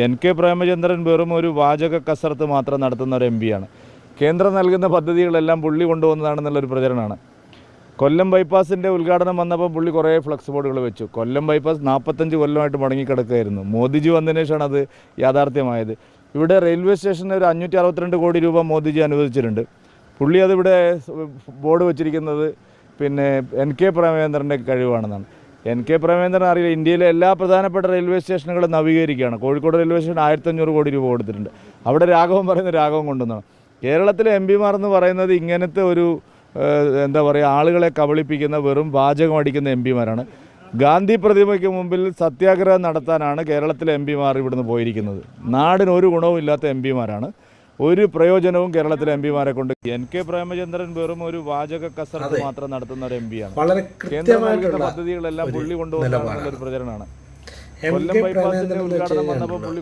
N K Premachandran വെറും ഒരു വാചക കസരത്ത് മാത്രം നടത്തുന്ന ഒരു എം പിയാണ്. കേന്ദ്രം നൽകുന്ന പദ്ധതികളെല്ലാം പുള്ളി കൊണ്ടുവന്നതാണെന്നുള്ളൊരു പ്രചരണമാണ്. കൊല്ലം ബൈപ്പാസിന്റെ ഉദ്ഘാടനം വന്നപ്പോൾ പുള്ളി കുറേ ഫ്ലക്സ് ബോർഡുകൾ വെച്ചു. കൊല്ലം ബൈപ്പാസ് നാൽപ്പത്തഞ്ച് കൊല്ലമായിട്ട് മുടങ്ങിക്കിടക്കുകയായിരുന്നു. മോദിജി വന്നതിന് ശേഷമാണ് അത് യാഥാർത്ഥ്യമായത്. ഇവിടെ റെയിൽവേ സ്റ്റേഷന് ഒരു അഞ്ഞൂറ്റി അറുപത്തിരണ്ട് കോടി രൂപ മോദിജി അനുവദിച്ചിട്ടുണ്ട്. പുള്ളി അതിവിടെ ബോർഡ് വെച്ചിരിക്കുന്നത് പിന്നെ എൻ കെ പ്രേമചന്ദ്രന്റെ കഴിവാണെന്നാണ്. എൻ കെ പ്രമേന്ദ്രൻ അറിയില്ല. ഇന്ത്യയിലെ എല്ലാ പ്രധാനപ്പെട്ട റെയിൽവേ സ്റ്റേഷനുകളും നവീകരിക്കുകയാണ്. കോഴിക്കോട് റെയിൽവേ സ്റ്റേഷൻ ആയിരത്തഞ്ഞൂറ് കോടി രൂപ കൊടുത്തിട്ടുണ്ട്. അവിടെ രാഘവൻ പറയുന്ന രാഘവൻ കൊണ്ടുവന്നാണ് കേരളത്തിലെ എം പിമാർ എന്ന് പറയുന്നത് ഇങ്ങനത്തെ ഒരു എന്താ പറയുക ആളുകളെ കബളിപ്പിക്കുന്ന വെറും വാചകം അടിക്കുന്ന എം പിമാരാണ്. ഗാന്ധി പ്രതിമയ്ക്ക് മുമ്പിൽ സത്യാഗ്രഹം നടത്താനാണ് കേരളത്തിലെ എം പിമാർ ഇവിടുന്ന് പോയിരിക്കുന്നത്. നാടിന് ഒരു ഗുണവും ഇല്ലാത്ത എം പിമാരാണ്. ഒരു പ്രയോജനവും കേരളത്തിലെ എം പിമാരെ കൊണ്ട് എൻ കെ പ്രേമചന്ദ്രൻ വെറും ഒരു വാചക കസരത്ത് മാത്രം നടത്തുന്ന ഒരു എം പിയാണ് വളരെ പദ്ധതികളെല്ലാം പുള്ളി പദ്ധതികളെല്ലാം ഒരു പ്രചരണമാണ്. കൊല്ലം ബൈപ്പാസിന്റെ ഉദ്ഘാടനം വന്നപ്പോൾ പുള്ളി